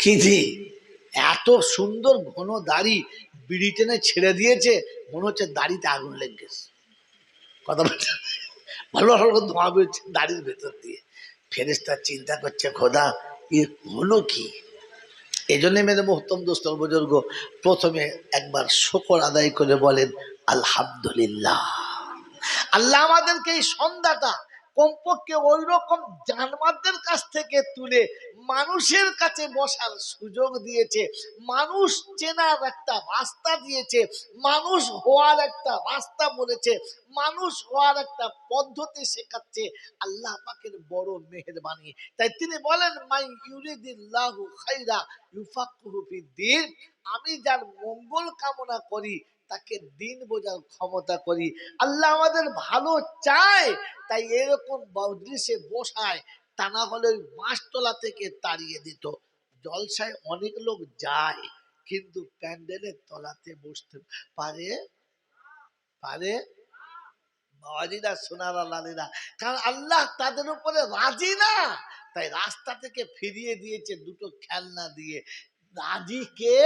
কি এত সুন্দর ঘন দাড়ি বিড়ি টেনে ছেড়ে দিয়েছে, মনে হচ্ছে দাড়িতে আগুন লেগে গেছে। কথা বলছে ভালো ভালো ধোঁয়া বেরোচ্ছে দাড়ির ভেতর দিয়ে। ফেরেস্তা চিন্তা করছে, খোদা এ হলো কি? এই জন্য মেরে মোহতম দোস্তর বুজুর্গ প্রথমে একবার শকর আদায় করে বলেন, আলহামদুলিল্লাহ। আল্লাহ আমাদেরকে এই সন্ধ্যাটা কমপক্ষে ওই রকম জানমারদের কাছ থেকে তুলে মানুষের কাছে বসার সুযোগ দিয়েছে। মানুষ চেনার একটা রাস্তা দিয়েছে। মানুষ হওয়ার একটা রাস্তা বলেছে। মানুষ হওয়ার একটা পদ্ধতি শেখাচ্ছে আল্লাহ পাকের বড় মেহেরবানি। তাই তিনি বলেন মাই ইউরিদিল্লাহু খাইরা ইউফাক্কুহু ফিদ্দিন আমি যার মঙ্গল কামনা করি তাকে দিন বোঝার ক্ষমতা করি। আল্লাহ আমাদের ভালো চায়, তাই এরকম মজলিসে বসায় তা না হলে থেকে তাড়িয়ে দিত। জলসায় অনেক লোক যায়, কিন্তু প্যান্ডেলের তলাতে বসতে পারে? পারে? বাবাজিরা সোনারা লালিরা। কারণ আল্লাহ তাদের উপরে রাজি না। তাই রাস্তা থেকে ফিরিয়ে দিয়েছে দুটো খেলনা দিয়ে। রাজিকে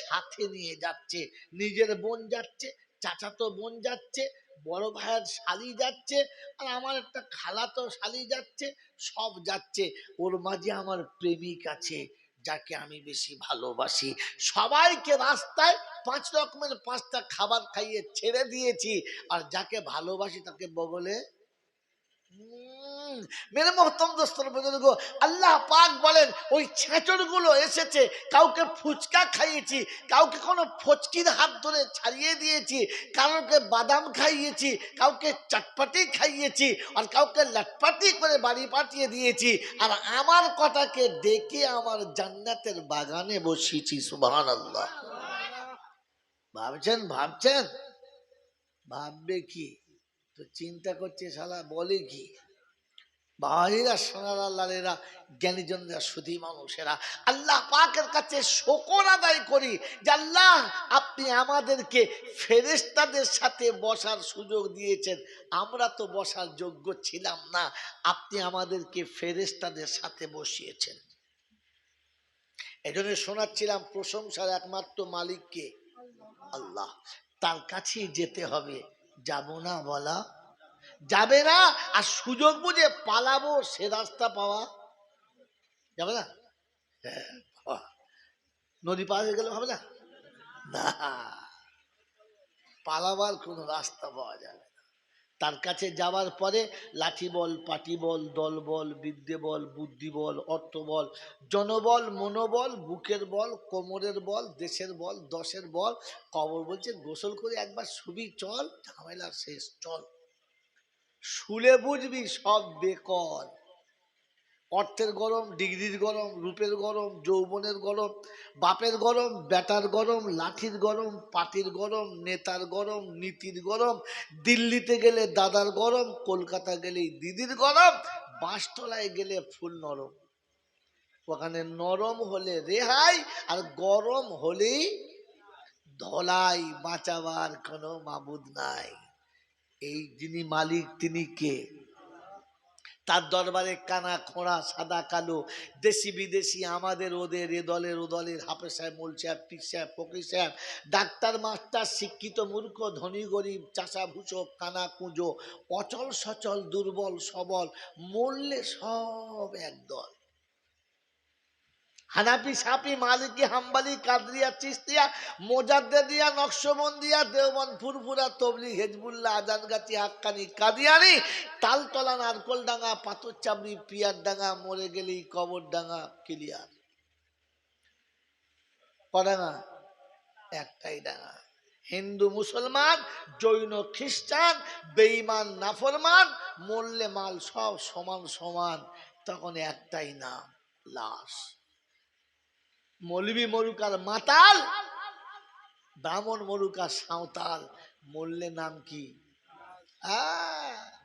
সাথে নিয়ে যাচ্ছে। নিজের বোন যাচ্ছে চাচাতো বোন যাচ্ছে বড় ভাইয়ের শালি যাচ্ছে আর আমার একটা খালাতো শালি যাচ্ছে সব যাচ্ছে। ওর মাঝে আমার প্রেমিক আছে যাকে আমি বেশি ভালোবাসি। সবাইকে রাস্তায় পাঁচ রকমের পাঁচটা খাবার খাইয়ে ছেড়ে দিয়েছি আর যাকে ভালোবাসি তাকে বগলে উম, মেরে মহতম দোস্তর বুজুর্গ আল্লাহ পাক বলেন, ওই ছেঁচড়গুলো এসেছে, কাউকে ফুচকা খাইয়েছি, কাউকে কোনো ফচকির হাত ধরে ছাড়িয়ে দিয়েছি, কাউকে বাদাম খাইয়েছি, কাউকে চটপাটি খাইয়েছি, আর কাউকে লাটপাটি করে বাড়ি পাঠিয়ে দিয়েছি, আর আমার কথাকে ডেকে আমার জান্নাতের বাগানে বসিয়েছি সুবহান আল্লাহ ভাবছেন ভাবছেন? ভাববে কি? তো চিন্তা করছে শালা, বলে কি? বাহিরা সোনারা লালেরা, জ্ঞানীজনরা সুধী মানুষেরা। আল্লাহ পাকের কাছে শকর আদায় করি যে আল্লাহ, আপনি আমাদেরকে ফেরেস্তাদের সাথে বসার সুযোগ দিয়েছেন। আমরা তো বসার যোগ্য ছিলাম না, আপনি আমাদেরকে ফেরেস্তাদের সাথে বসিয়েছেন। এজন্য শোনাচ্ছিলাম প্রশংসার একমাত্র মালিককে, আল্লাহ। তার কাছেই যেতে হবে, যাব না বলা যাবে না আর সুযোগ বুঝে পালাবো সে রাস্তা পাওয়া। যাবে না? হ্যাঁ, নদী পার হয়ে গেলে হবে না? পালাবার কোনো রাস্তা পাওয়া যাবে না। তার কাছে যাওয়ার পরে লাঠি বল পাটি বল দল বল বিদ্যে বল বুদ্ধি বল অর্থ বল জনবল মনোবল বুকের বল কোমরের বল দেশের বল দশের বল কবর বলছে গোসল করে একবার শুবি চল ঝামেলা শেষ চল। শুলে বুঝবি সব বেকল অর্থের গরম, ডিগ্রির গরম, রূপের গরম, যৌবনের গরম, বাপের গরম, বেটার গরম, লাঠির গরম, পাটির গরম, নেতার গরম, নীতির গরম, দিল্লিতে গেলে দাদার গরম, কলকাতা গেলেই দিদির গরম বাঁশতলায় গেলে ফুল নরম। ওখানে নরম হলে রেহাই, আর গরম হলেই ধলাই বাঁচাবার কোনো মাবুদ নাই। এই যিনি মালিক, তিনি কে? তার দরবারে কানা, খোঁড়া, সাদা, কালো, দেশি, বিদেশি, আমাদের, ওদের, এ দলের, ও দলের হাফে সাহেব, মোল সাহেব পিক সাহেব, ফকির সাহেব, ডাক্তার, মাস্টার, শিক্ষিত, মূর্খ, ধনী, গরিব, চাষা, ভূষক, কানা, কুঁজো, অচল, সচল, দুর্বল, সবল মূল্যে সব একদল হানাপি সাপি, মালিকি, হাম্বালি, কাদরিয়া, চিস্তিয়া মোজাদ্দেদিয়া নকশবন্দিয়া দেওবন ফুরফুরা, তবলি, হেজবুল্লাহ, আজানগাছি, হাক্কানি, কাদিয়ানি, তালতলা নারকল ডাঙ্গা পাথর চাবড়ি পিয়ার ডাঙ্গা মরে গেলেই কবর ডাঙ্গা ক্লিয়ার। কডাঙ্গা? একটাই ডাঙা হিন্দু, মুসলমান, জৈন, খ্রিস্টান, বেঈমান, নাফরমান, মরলে মাল সব সমান সমান, তখন একটাই নাম, লাশ। মৌলবি মরুকার মাতাল ব্রাহ্মণ মরুকার সাঁওতাল। মরলে নাম কি?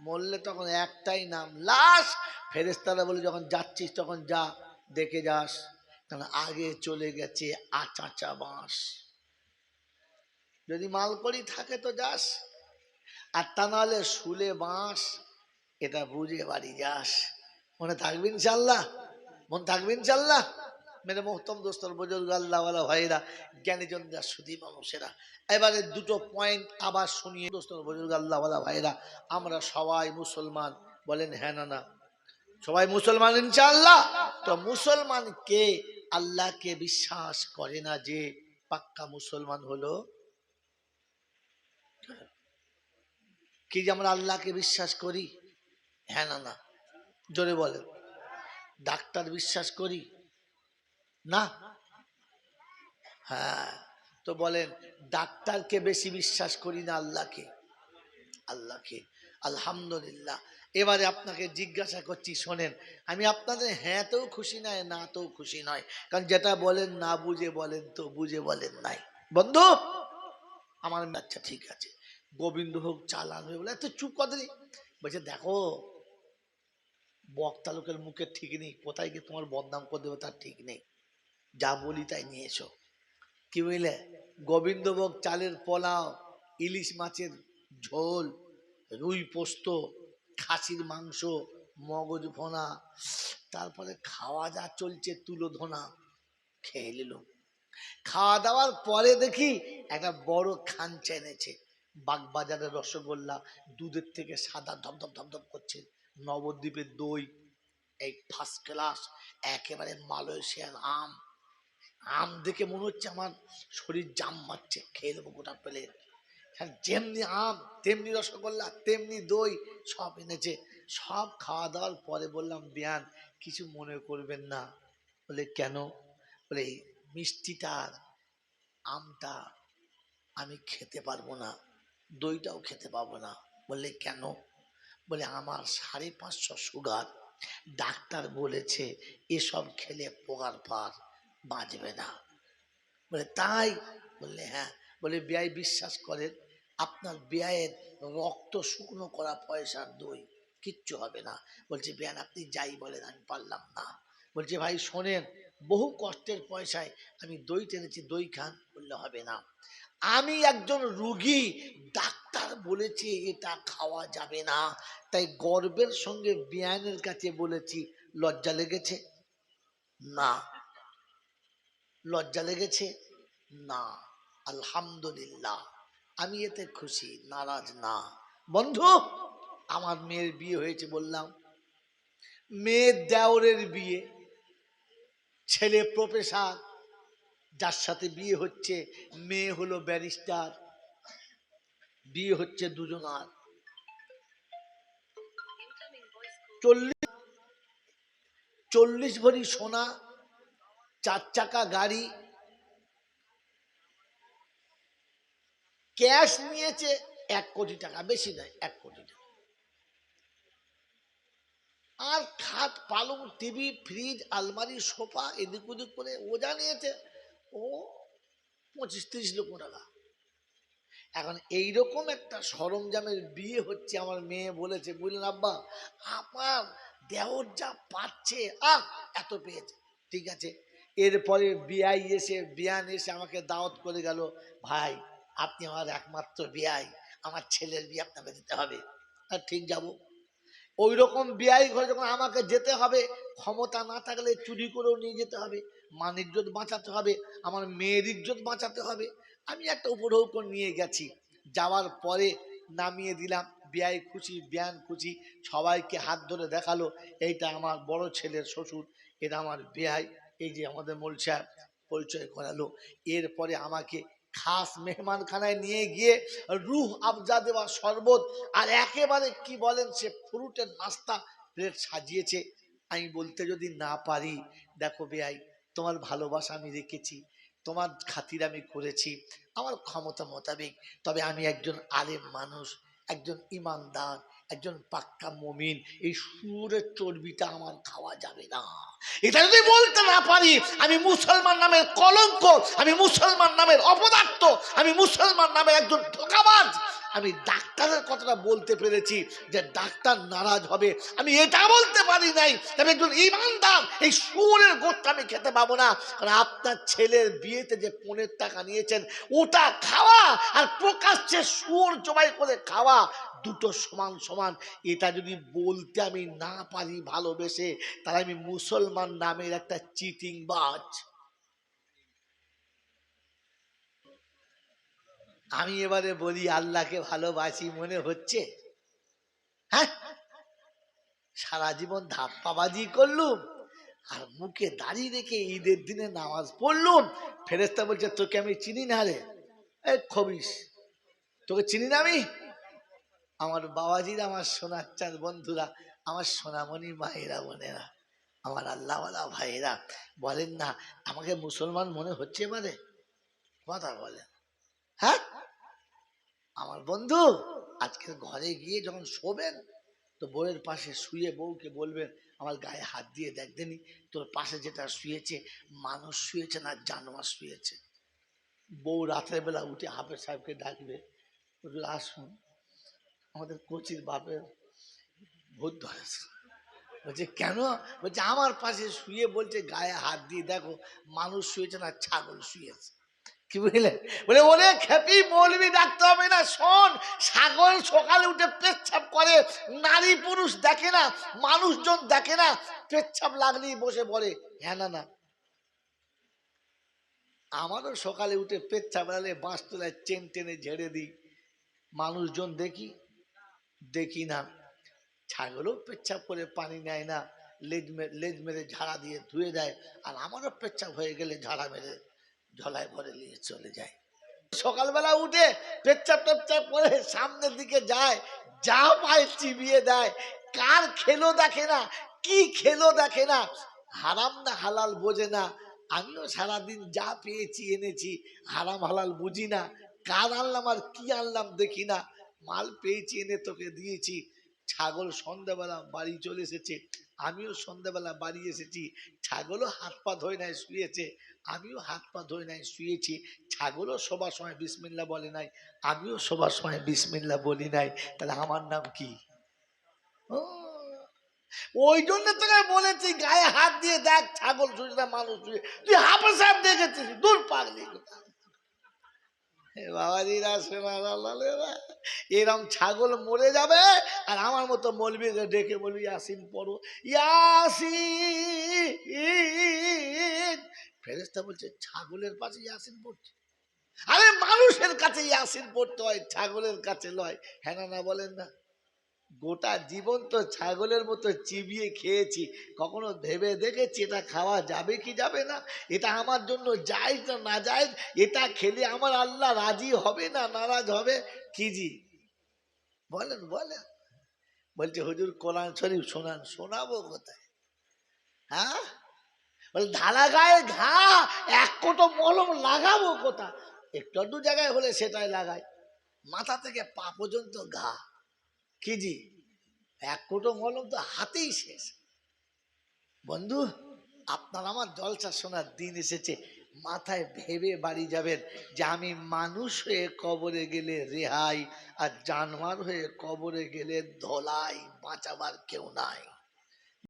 মরলে তখন একটাই নাম, লাশ। ফেরেস্তারা বলে, যখন যাচ্ছিস তখন যা, দেখে যাস। কারণ আগে চলে গেছে আচাচা বাঁশ। যদি মালকড়ি থাকে তো যাস, আর তা নাহলে শুলে বাঁশ, এটা বুঝে বাড়ি যাস। মনে থাকবে ইনশাল্লাহ? মনে থাকবে ইনশাল্লাহ? মেরে মোহতম দোস্তর বুজুর্গ আল্লাহওয়ালা ভাইরা জ্ঞানীজনরা সুদী মানুষেরা। এবারে দুটো পয়েন্ট আবার শুনিয়ে দোস্তর বুজুর্গ আল্লাহওয়ালা ভাইরা আমরা সবাই মুসলমান। বলেন হ্যাঁ না না। সবাই মুসলমান ইনশাআল্লাহ? তো মুসলমান কে? আল্লাহকে বিশ্বাস করে না যে পাক্কা মুসলমান হলো? কি যে আমরা আল্লাহকে বিশ্বাস করি? হ্যাঁ না না। জোরে বলেন। ডাক্তার বিশ্বাস করি? না? হ্যাঁ তো বলেন, ডাক্তারকে বেশি বিশ্বাস করি না আল্লাহকে? আল্লাহকে। আলহামদুলিল্লাহ। এবারে আপনাকে জিজ্ঞাসা করছি, শোনেন, আমি আপনাদের হ্যাঁ হ্যাঁতেও খুশি নয় না তো খুশি নয়। কারণ যেটা বলেন না বুঝে বলেন তো বুঝে বলেন নাই। বন্ধু, আমার আচ্ছা ঠিক আছে। গোবিন্দ হোক, চালান হয়ে বলে, এত চুপ কথা নেই বলছে, দেখো বক্তা লোকের মুখে ঠিক নেই, কোথায় গিয়ে তোমার বদনাম করে দেবে তার ঠিক নেই। যা বলি তাই নিয়ে এসো। কি বুঝলে? গোবিন্দভোগ চালের পোলাও, ইলিশ মাছের ঝোল, রুই পোস্ত, খাসির মাংস, মগজ ভোনা, তারপরে খাওয়া যা চলছে তুলো ধোনা, খেয়ে নিল। খাওয়া দাওয়ার পরে দেখি একটা বড় খাঞ্চা এনেছে। বাগবাজারের রসগোল্লা, দুধের থেকে সাদা ধপধপ ধপধপ করছে। নবদ্বীপের দই, এই ফার্স্ট ক্লাস একেবারে মালয়েশিয়ার আম। আম দেখে মনে হচ্ছে আমার শরীর জাম মারছে। খেয়ে দেবো গোটা প্লেট। আর যেমনি আম, তেমনি রসগোল্লা, তেমনি দই সব এনেছে। সব খাওয়া দাওয়ার পরে বললাম, বিয়ান, কিছু মনে করবেন না। বলে, কেন? বলে, এই মিষ্টিটার আমটা আমি খেতে পারব না, দইটাও খেতে পারব না। বললে কেন? বলে, আমার সাড়ে পাঁচশো সুগার ডাক্তার বলেছে, এসব খেলে পোকার পার। বাঁচবে না। বলে, তাই? বললে হ্যাঁ। বলে, ব্যয় বিশ্বাস করেন, আপনার ব্যয়ের রক্ত শুকনো করা পয়সার দই, কিচ্ছু হবে না। বলছে, বিয়ান, আপনি যাই বলেন, আমি পারলাম না। বলছে, ভাই, শোনেন, বহু কষ্টের পয়সায় আমি দই টেনেছি, দই খান। বললে, হবে না। আমি একজন রুগী, ডাক্তার বলেছে, এটা খাওয়া যাবে না। তাই গর্বের সঙ্গে বিয়ানের কাছে বলেছি, লজ্জা লেগেছে? না। লজ্জা লেগেছে? না আলহামদুলিল্লাহ। আমি এতে খুশি নারাজ না। বন্ধু আমার মেয়ের বিয়ে হয়েছে বললাম। মেয়ের দেওরের বিয়ে ছেলে প্রফেসর যার সাথে বিয়ে হচ্ছে মেয়ে হলো ব্যারিস্টার বিয়ে হচ্ছে দুজনার। চল্লিশ চল্লিশ ভরি সোনা চার চাকা গাড়ি। ক্যাশ নিয়েছে এক কোটি টাকা, বেশি নয়, এক কোটি টাকা। আর খাট, পালং, টিভি, ফ্রিজ, আলমারি, সোফা এদিক ওদিক করে ও যা নিয়েছে, ও পঁচিশ তিরিশ লক্ষ টাকা। এখন এইরকম একটা সরঞ্জামের বিয়ে হচ্ছে আমার মেয়ে বলেছে, বুঝলেন আব্বা? আমার দেওর যা পাচ্ছে, আহ, এত পেয়েছে। ঠিক আছে এরপরে বিয়াই এসে, বিয়ান এসে আমাকে দাওয়াত করে গেল, ভাই, আপনি আমার একমাত্র বিয়াই, আমার ছেলের বিয়ে আপনাকে দিতে হবে, আর ঠিক যাব। ওই রকম বিয়াই ঘরে যখন আমাকে যেতে হবে, ক্ষমতা না থাকলে চুরি করেও নিয়ে যেতে হবে, মান ইজ্জত বাঁচাতে হবে, আমার মেয়ের ইজ্জত বাঁচাতে হবে, আমি একটা উপঢৌকন নিয়ে গেছি। যাওয়ার পরে নামিয়ে দিলাম, বিয়াই খুশি, বিয়ান খুশি, সবাইকে হাত ধরে দেখাল, এইটা আমার বড় ছেলের শ্বশুর, এটা আমার বেয়াই। এই যে আমাদের মোল সাহেব পরিচয় করালো, এরপরে আমাকে খাস মেহমানখানায় নিয়ে গিয়ে রুহ আবজা দেওয়া শরবত আর একেবারে কি বলেন সে ফ্রুটের নাস্তা প্লেট সাজিয়েছে। আমি বলতে যদি না পারি, দেখো বেয়াই তোমার ভালোবাসা আমি রেখেছি, তোমার খাতির আমি করেছি, আমার ক্ষমতা মোতাবেক। তবে আমি একজন আলেম মানুষ, একজন ইমানদার একজন পাক্কা মমিন, এই সুরের চর্বিটা আমার খাওয়া যাবে না। এটা যদি বলতে না পারি, আমি মুসলমান নামের কলঙ্ক, আমি মুসলমান নামের অপদার্থ, আমি মুসলমান নামের একজন ধোকাবাজ আমি ডাক্তারের কথাটা বলতে পেরেছি যে ডাক্তার নারাজ হবে। আমি এটা বলতে পারি নাই তবে একজন ইমানদার এই সুরের গোষ্ঠ আমি খেতে পাবো না। কারণ আপনার ছেলের বিয়েতে যে পনেরো টাকা নিয়েছেন, ওটা খাওয়া আর প্রকাশ্যে সুর জবাই করে খাওয়া দুটো সমান সমান। এটা যদি বলতে আমি না পারি ভালোবেসে, তাহলে আমি মুসলমান নামের একটা চিটিং আমি এবারে বলি, আল্লাহকে ভালোবাসি মনে হচ্ছে? হ্যাঁ? সারা জীবন ধাপ্পাবাজি করলুম, আর মুখে দাঁড়িয়ে রেখে ঈদের দিনে নামাজ পড়লুম। ফেরেস্তা বলছে, তোকে আমি চিনি না রে। খবিস তোকে চিনি না আমি? আমার বাবাজির, আমার সোনার চাঁদ বন্ধুরা, আমার সোনামণি মায়েরা বোনেরা, আমার আল্লাহওয়ালা ভাইয়েরা, বলেন না, আমাকে মুসলমান মনে হচ্ছে এবারে কথা বলেন। হ্যাঁ? আমার বন্ধু, আজকে ঘরে গিয়ে যখন শোবেন, তো বউয়ের পাশে শুয়ে বউকে বলবেন, আমার গায়ে হাত দিয়ে দেখ দেনি, তোর পাশে যেটা শুয়েছে, মানুষ শুয়েছে না, জানোয়ার শুয়েছে। বউ রাতের বেলা উঠে হাফেজ সাহেবকে ডাকবে আসুন, আমাদের কোচির বাপের ভূত ধরেছে। বলছে, কেন? বলছে, আমার পাশে শুয়ে বলছে, গায়ে হাত দিয়ে দেখো, মানুষ শুয়েছে না, ছাগল শুয়েছে। কি বুঝলে? বলে, ওরে খেপি মৌলবি ডাকতে হবে না, শোন, ছাগল সকালে উঠে পেচ্ছাপ করে, নারী পুরুষ দেখে না, মানুষজন দেখে না, পেচ্ছাপ লাগলেই বসে পড়ে। হ্যাঁ না না। আমারও সকালে উঠে পেচ্ছাপ লাগলে বাঁশ তোলায় চেন টেনে ঝেড়ে দিই। মানুষজন দেখি দেখি না। ছাগলও পেচ্ছাপ করে পানি নেয় না, লেজ লেজ মেরে ঝাড়া দিয়ে ধুয়ে দেয়, আর আমারও পেচ্ছাপ হয়ে গেলে ঝাড়া মেরে। ঝলায় ভরে নিয়ে চলে যায়। সকালবেলা উঠে পেচ্ছাপ টেচ্ছাপ করে সামনের দিকে যায়, যা পায় চিবিয়ে দেয়। কার খেলো দেখে না, কি খেলো দেখে না। হারাম না হালাল বোঝে না, আমিও সারাদিন যা পেয়েছি, এনেছি। হারাম হালাল বুঝি না, কার আনলাম আর কি আনলাম দেখি না। মাল পেয়েছি, এনে তোকে দিয়েছি। ছাগল সন্ধ্যাবেলা বাড়ি চলে এসেছে, আমিও সন্ধ্যাবেলা বাড়ি এসেছি। ছাগলও হাত পা ধোয় নাই, শুয়েছে। আমিও হাত পা ধোয় নাই, শুয়েছি। ছাগলও সবার সময় বিসমিল্লা বলে নাই, আমিও সবার সময় বিসমিল্লা বলি নাই। তাহলে আমার নাম কি? ওই জন্য তোকে বলেছি, গায়ে হাত দিয়ে দেখ ছাগল শুয়েছে না মানুষ শুয়ে। তুই হাফে সাহেব দেখেছিস? দূর পাগলি কোথায়? বাবাজিরা এরম ছাগল মরে যাবে, আর আমার মতো মলবিকে ডেকে বলবি, ইয়াসিন পড়ো। ইয়াসিন ফেরেস্তা বলছে, ছাগলের পাশে ইয়াসিন পড়ছে। আরে মানুষের কাছে ইয়াসিন পড়তে হয়, ছাগলের কাছে লয় হ্যাঁ না বলেন না, গোটা জীবন তো ছাগলের মতো চিবিয়ে খেয়েছি। কখনো ভেবে দেখেছি এটা খাওয়া যাবে কি যাবে না? এটা আমার জন্য যায় না না যায় এটা খেলে আমার আল্লাহ রাজি হবে না নারাজ হবে? কি জি? বলেন বলেন। বলছে, হুজুর কোরআন শরীফ শোনান, শোনাবো কোথায়? হ্যাঁ? বলে ঢালা গায়ে ঘা, এক কোটো মলম লাগাবো কোথা? একটু দু জায়গায় হলে সেটাই লাগাই মাথা থেকে পা পর্যন্ত ঘা। কি জি? এক কোটো মলম তো হাতেই শেষ। বন্ধু, আপনার আমার জলসা শোনার দিন এসেছে। মাথায় ভেবে বাড়ি যাবেন যে আমি মানুষ হয়ে কবরে গেলে রেহাই আর জানোয়ার হয়ে কবরে গেলে ধলাই বাঁচাবার কেউ নাই।